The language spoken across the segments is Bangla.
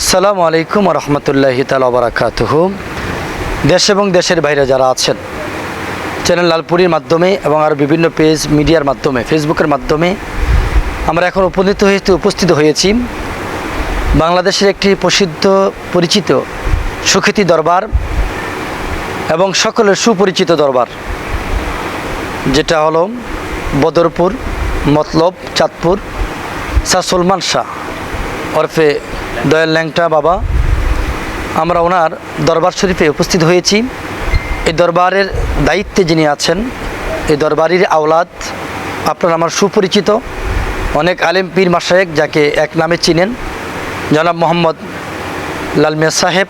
আসসালামু আলাইকুম রহমতুল্লাহ তালা বারাকাতুহ দেশ এবং দেশের বাইরে যারা আছেন, চ্যানেল লালপুরির মাধ্যমে এবং আর বিভিন্ন পেজ মিডিয়ার মাধ্যমে, ফেসবুকের মাধ্যমে, আমরা এখন উপনীত হয়েছি উপস্থিত হয়েছি বাংলাদেশের একটি প্রসিদ্ধ, পরিচিত, সুখ্যাতি দরবার এবং সকলের সুপরিচিত দরবার, যেটা হলো বদরপুর, মতলব, চাঁদপুর, শাহ সলমান শাহ। ওরফে দয়াল ল্যাংটা বাবা। আমরা ওনার দরবার শরীফে উপস্থিত হয়েছি। এই দরবারের দায়িত্বে যিনি আছেন, এই দরবারের আওলাদ, আপনার আমার সুপরিচিত, অনেক আলেম পীর মাসায়েক যাকে এক নামে চিনেন, জনাব মোহাম্মদ লালমিয়া সাহেব।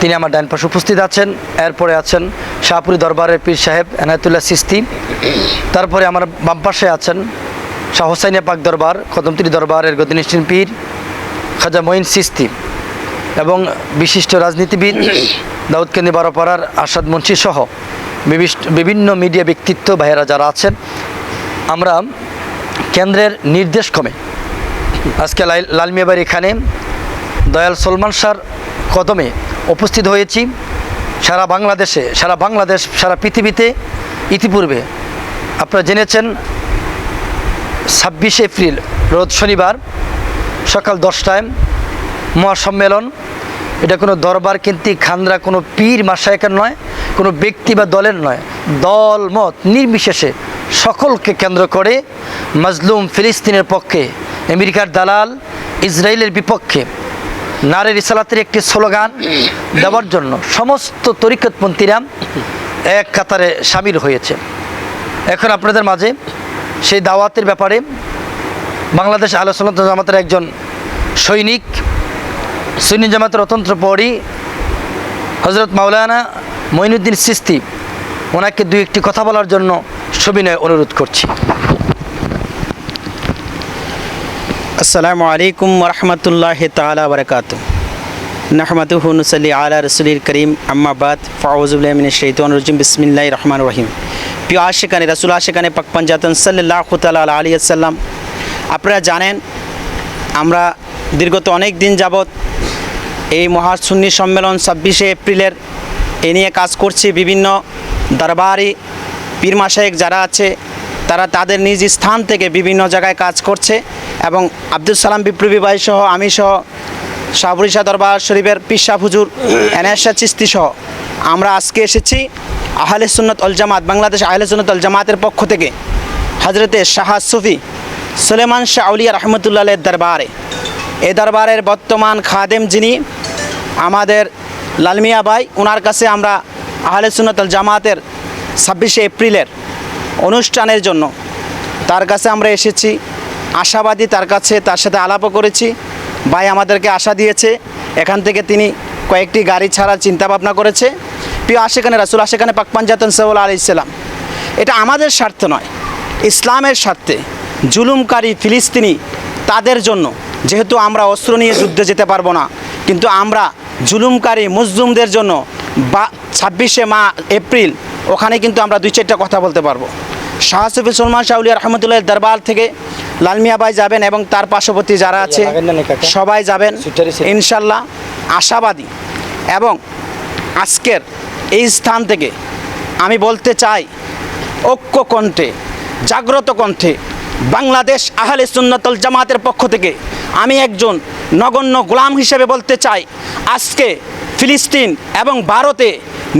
তিনি আমার ডান পাশে উপস্থিত আছেন। এরপরে আছেন শাহপুরি দরবারের পীর সাহেব এনায়তুল্লাহ সিস্তি। তারপরে আমার বাম পাশে আছেন শাহ হোসাইনিয়া পাক দরবার কদমতিরি দরবারের গদিনিষ্ঠিন পীর খাজা মঈন সিস্তি এবং বিশিষ্ট রাজনীতিবিদ দাউদকান্দি বারোপাড়ার আসাদ মুন্সি সহ বিভিন্ন মিডিয়া ব্যক্তিত্ব ভাইয়েরা যারা আছেন, আমরা কেন্দ্রের নির্দেশ ক্রমে আজকে লাল- লালমিয়াবাড়ি এখানে দয়াল সলমান শাহর কদমে উপস্থিত হয়েছি। সারা বাংলাদেশে, সারা বাংলাদেশ, সারা পৃথিবীতে ইতিপূর্বে আপনারা জেনেছেন ছাব্বিশে এপ্রিল, রোজ শনিবার, সকাল দশটায় মহাসম্মেলন। এটা কোনো দরবার, কিন্তু খান্দরা কোনো পীর মাসায়কের নয়, কোনো ব্যক্তি বা দলের নয়। দল, মত নির্বিশেষে সকলকে কেন্দ্র করে মাজলুম ফিলিস্তিনের পক্ষে, আমেরিকার দালাল ইসরায়েলের বিপক্ষে নারী রিসালাতের একটি স্লোগান দেওয়ার জন্য সমস্ত তরিকতপন্থীরা এক কাতারে সামিল হয়েছে। এখন আপনাদের মাঝে সেই দাওয়াতের ব্যাপারে বাংলাদেশ আলোচনা জামাতের একজন সৈনিক সৈনিক জামাতের অতন্ত্র পরই হজরত মাওলানা মঈনুদ্দিন সিস্তি ওনাকে দুই একটি কথা বলার জন্য সবিনয় অনুরোধ করছি। আসসালামু আলাইকুম রহমতুল্লাহ তালা বরকাত নহমতুহু নুসলি আলা রসুলির করিম আম্মাবাদ ফাউজুবিন শৈতন রজিম। বিসমিল্লাহ রহমান রহিম। প্রিয় আশেখানে, রসুল আশেখানে পাক পঞ্জাতন সাল্লাহ তালা আলী আসাল্লাম আপনারা জানেন, আমরা দীর্ঘত অনেক দিন যাবৎ এই মহাসুন্নি সম্মেলন ছাব্বিশে এপ্রিলের এ নিয়ে কাজ করছি। বিভিন্ন দরবারি পীর মাসায়েক যারা আছে, তারা তাদের নিজ স্থান থেকে বিভিন্ন জায়গায় কাজ করছে এবং আব্দুল সালাম বিপ্লবী ভাই সহ, আমি সহ শাহবুরিশা দরবার শরীফের পিসা হুজুর এনায়শা চিস্তি সহ। আমরা আজকে এসেছি আহলে সুন্নত অল জামাত, বাংলাদেশ আহলে সুন্নত অল জামাতের পক্ষ থেকে হজরতে শাহ সুফি সুলেমান শাহ আউলিয়া রহমতুল্লাহের দরবারে। এ দরবারের বর্তমান খাদেম যিনি, আমাদের লালমিয়া ভাই ওনার কাছে আমরা আহলে সুন্নত আল জামাতের ছাব্বিশে এপ্রিলের অনুষ্ঠানের জন্য তার কাছে আমরা এসেছি। আশাবাদী তার কাছে, তার সাথে আলাপও করেছি। ভাই আমাদেরকে আশা দিয়েছে, এখান থেকে তিনি কয়েকটি গাড়ি ছাড়ার চিন্তা ভাবনা করেছে। প্রিয় আশেখানে রাসুল আশেখানে পাকপাঞ্জাতন সাহুল আলি ইসলাম এটা আমাদের স্বার্থ নয়, ইসলামের স্বার্থে। জুলুমকারী ফিলিস্তিনি তাদের জন্য, যেহেতু আমরা অস্ত্র নিয়ে যুদ্ধে যেতে পারব না, কিন্তু আমরা জুলুমকারী মুসলুমদের জন্য বা ছাব্বিশে মা, এপ্রিল, ওখানে কিন্তু আমরা দুই চারটা কথা বলতে পারব। শাহ সফি সলমান শাহুলিয়া রহমতুল্লাহ দরবার থেকে লালমিয়া ভাই যাবেন এবং তার পার্শ্ববর্তী যারা আছে? সবাই যাবেন। ইনশাল্লাহ আশাবাদী। এবং আজকের এই স্থান থেকে আমি বলতে চাই ঐক্য কণ্ঠে জাগ্রত কণ্ঠে বাংলাদেশ আহলে সুন্নতল জামাতের পক্ষ থেকে আমি একজন নগণ্য গোলাম হিসেবে বলতে চাই আজকে ফিলিস্তিন এবং ভারতে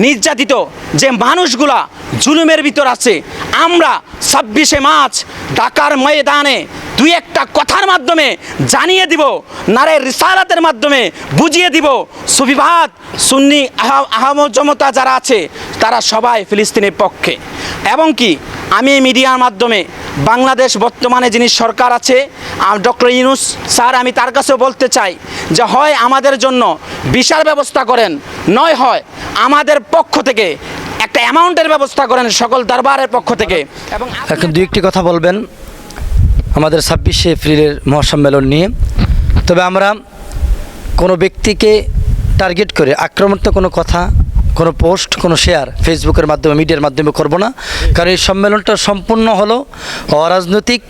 নির্যাতিত যে মানুষগুলা জুলুমের ভিতর আছে, আমরা ছাব্বিশে মার্চ ঢাকার ময়দানে দুই একটা কথার মাধ্যমে জানিয়ে দিব, নারে রিসালাতের মাধ্যমে বুঝিয়ে দিব সুবিভাত সুন্নি আহ- আহমজমতা যারা আছে, তারা সবাই ফিলিস্তিনের পক্ষে। এবং কি, আমি এই মিডিয়ার মাধ্যমে বাংলাদেশ বর্তমানে যিনি সরকার আছে ডক্টর ইউনুস স্যার, আমি তার কাছেও বলতে চাই যে হয় আমাদের জন্য বিশাল ব্যবস্থা করেন, নয় হয় আমাদের পক্ষ থেকে একটা অ্যামাউন্টের ব্যবস্থা করেন সকল দরবারের পক্ষ থেকে। এবং এখন দুই একটি কথা বলবেন আমাদের ছাব্বিশে এপ্রিলের মহাসম্মেলন নিয়ে। তবে আমরা কোনো ব্যক্তিকে টার্গেট করে আক্রমণাত্মক কোনো কথা, কোনো পোস্ট কোনো শেয়ার ফেসবুকের মাধ্যমে মিডিয়ার মাধ্যমে করব না। কারণ এই সম্মেলনটা সম্পূর্ণ হলো অরাজনৈতিক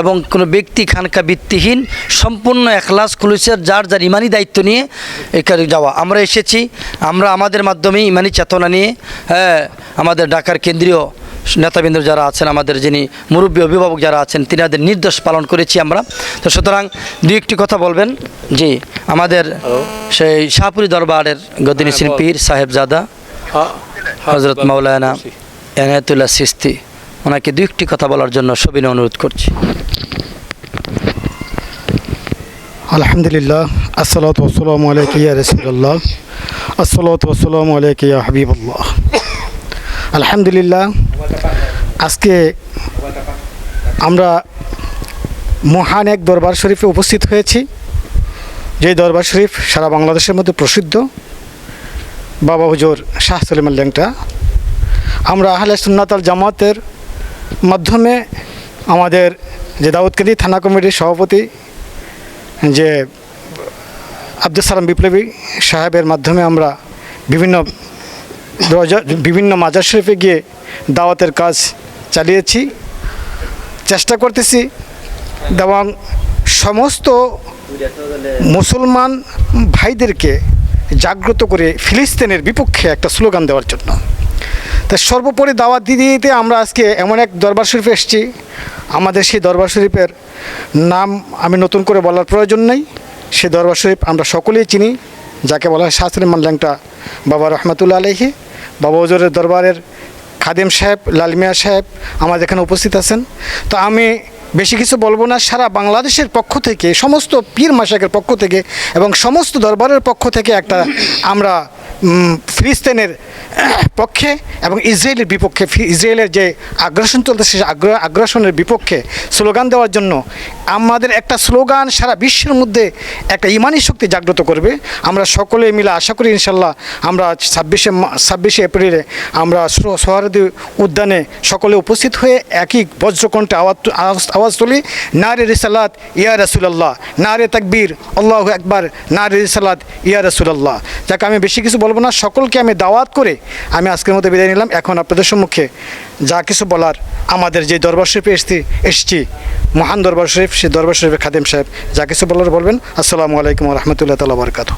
এবং কোনো ব্যক্তি খানকা ভিত্তিহীন, সম্পূর্ণ একলাস খুলুসের যার যার ইমানি দায়িত্ব নিয়ে এখানে যাওয়া। আমরা এসেছি, আমরা আমাদের মাধ্যমে ইমানি চেতনা নিয়ে হ্যাঁ আমাদের ঢাকার কেন্দ্রীয় নেতাবৃন্দ যারা আছেন আমাদের যিনি মুরব্বী অভিভাবক যারা আছেন তিনি তিনাদের নির্দেশ পালন করেছি আমরা। তো সুতরাং দু একটি কথা বলবেন। জি আমাদের সেই শাহপুরি দরবারের গদিনী সিং পীর সাহেবজাদা হজরত মাওলানা এনায়তুল্লাহ সিস্তি ওনাকে দু একটি কথা বলার জন্য সবিনয় অনুরোধ করছি। আলহামদুলিল্লাহ আসসালাতু ওয়াসসালামু আলাইকা ইয়া রাসূলুল্লাহ আসসালাতু ওয়াসসালামু আলাইকা ইয়া হাবিবাল্লাহ। আলহামদুলিল্লাহ আজকে আমরা মহান এক দরবার শরীফে উপস্থিত হয়েছি। যে দরবার শরীফ সারা বাংলাদেশের মধ্যে প্রসিদ্ধ। বাবা হুজুর শাহ সলিমান ল্যাংটা। আমরা আহলে সুন্নাতাল জামাতের মাধ্যমে আমাদের যে দাউদকান্দি থানা কমিটির সভাপতি যে আব্দুল সালাম বিপ্লবী সাহেবের মাধ্যমে আমরা বিভিন্ন বিভিন্ন মাজার শরীফে গিয়ে দাওয়াতের কাজ চালিয়েছি। চেষ্টা করতেছি। এবং সমস্ত মুসলমান ভাইদেরকে জাগ্রত করে ফিলিস্তিনের বিপক্ষে একটা স্লোগান দেওয়ার জন্য। তা সর্বোপরি দাওয়াত দিতে দিতে আমরা আজকে এমন এক দরবার শরীফে এসেছি। আমাদের সেই দরবার শরীফের নাম আমি নতুন করে বলার প্রয়োজন নেই। সেই দরবার শরীফ আমরা সকলেই চিনি। যাকে বলা হয় শাস্ত্রী ল্যাংটা বাবা রহমতুল্লা আলহি বাবা হজরের দরবারের খাদেম সাহেব, লালমিয়া সাহেব আমাদের এখানে উপস্থিত আছেন। তো আমি বেশি কিছু বলব না, সারা বাংলাদেশের পক্ষ থেকে, সমস্ত পীর মাসাকের পক্ষ থেকে এবং সমস্ত দরবারের পক্ষ থেকে একটা আমরা ফিলিস্তিনের পক্ষে এবং ইসরায়েলের বিপক্ষে ইসরায়েলের যে আগ্রাসন চলতেছে সেই আগ্রাসনের বিপক্ষে স্লোগান দেওয়ার জন্য আমাদের একটা স্লোগান সারা বিশ্বের মধ্যে একটা ইমানি শক্তি জাগ্রত করবে। আমরা সকলে মিলে আশা করি ইনশাল্লাহ আমরা ছাব্বিশে ছাব্বিশে এপ্রিলে আমরা সো- উদ্যানে সকলে উপস্থিত হয়ে একই বজ্রকণ্ঠে আওয়াজ আওয়াজ- আওয়াজ তুলি, নারে রিসালাত ইয়া রাসুলাল্লাহ, নারে তাকবীর, আল্লাহ একবার নারে রিসালাত ইয়া রাসুলাল্লাহ। যাকে, আমি বেশি কিছু বলব না, সকলকে আমি দাওয়াত করে আমি আজকের মতো বিদায় নিলাম। এখন আপনাদের সম্মুখে যা কিছু বলার, আমাদের যে দরবার শরীফে এসছি এসছি, মহান দরবার শরীফ, সেই দরবার শরীফে খাদেম সাহেব যা কিছু বলার বলবেন। আসসালামু আলাইকুম রহমতুল্লাহ তালা বরকাত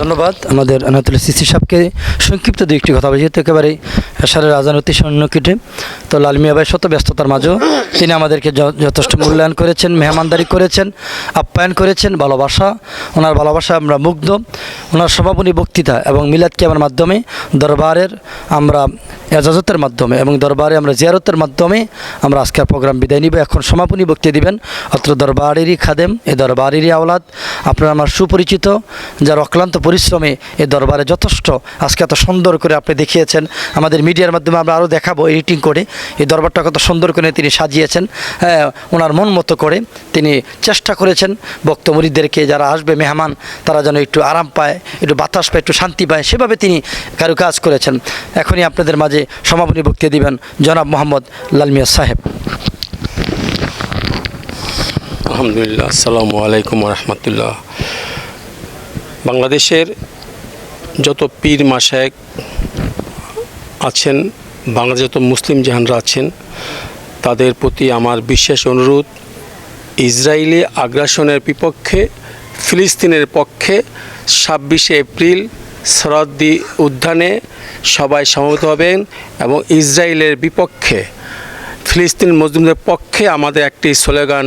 ধন্যবাদ। আমাদের আনাতুল সিসি সাহেবকে সংক্ষিপ্ত দু একটি কথা বলি, যেহেতু একেবারে এশারের রাজান অতি কেটে। তো লাল মিয়া ভাই শত ব্যস্ততার মাঝেও তিনি আমাদেরকে যথেষ্ট মূল্যায়ন করেছেন, মেহমানদারি করেছেন, আপ্যায়ন করেছেন, ভালোবাসা, ওনার ভালোবাসা আমরা মুগ্ধ, ওনার সমাপনী বক্তৃতা এবং মিলাদ কিয়ামের মাধ্যমে, দরবারের আমরা এজাজতের মাধ্যমে এবং দরবারে আমরা জিয়ারতের মাধ্যমে আমরা আজকের প্রোগ্রাম বিদায় নিব। এখন সমাপনী বক্তৃতা দিবেন অত্র দরবারেরই খাদেম, এ দরবারেরই আওলাদ। আপনারা আমার সুপরিচিত, যার অক্লান্ত পরিশ্রমে এ দরবারে যথেষ্ট, আজকে এত সুন্দর করে আপনি দেখিয়েছেন। আমাদের মিডিয়ার মাধ্যমে আমরা আরও দেখাবো, এডিটিং করে। এই দরবারটা কত সুন্দর করে তিনি সাজিয়েছেন। হ্যাঁ ওনার মন মতো করে তিনি চেষ্টা করেছেন বক্তমরিদদেরকে যারা আসবে মেহমান, তারা যেন একটু আরাম পায়, একটু বাতাস পায়, একটু শান্তি পায়। সেভাবে তিনি কারুকাজ করেছেন। এখনই আপনাদের মাঝে সমাপনী বক্তৃতা দিবেন জনাব মোহাম্মদ লালমিয়া সাহেব। আলহামদুলিল্লাহ, আসসালামু আলাইকুম রহমতুল্লাহ। বাংলাদেশের যত পীর মাসায়েক আছেন, বাংলাদেশ যত মুসলিম জাহানরা আছেন তাদের প্রতি আমার বিশেষ অনুরোধ, ইসরায়েলি আগ্রাসনের বিপক্ষে, ফিলিস্তিনের পক্ষে ছাব্বিশে এপ্রিল সরদ্দি উদ্যানে সবাই সমবেত হবেন এবং ইসরায়েলের বিপক্ষে, ফিলিস্তিন মুসলিমদের পক্ষে আমাদের একটি স্লোগান,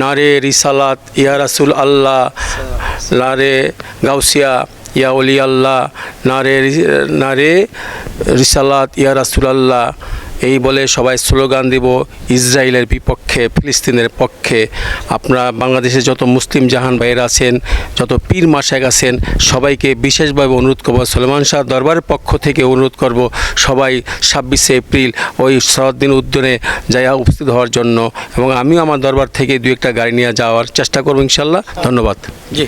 নারে রিসালাত ইয়া রাসুল আল্লাহ লারে গাউসিয়া ইয়া অলি আল্লাহ, নারে নারে রিসালাত ইয়া রাসুল আল্লাহ এই বলে সবাই স্লোগান দিব ইসরায়েলের বিপক্ষে, ফিলিস্তিনের পক্ষে। আপনারা বাংলাদেশে যত মুসলিম জাহান ভাইয়ের আছেন, যত পীর মাসাক আছেন, সবাইকে বিশেষভাবে অনুরোধ করব, সলমান শাহ দরবারের পক্ষ থেকে অনুরোধ করব, সবাই ছাব্বিশে এপ্রিল ওই শরৎদিন উদ্যানে যাইয়া উপস্থিত হওয়ার জন্য এবং আমিও আমার দরবার থেকে দু একটা গাড়ি নিয়ে যাওয়ার চেষ্টা করব ইনশাল্লাহ। ধন্যবাদ। জি।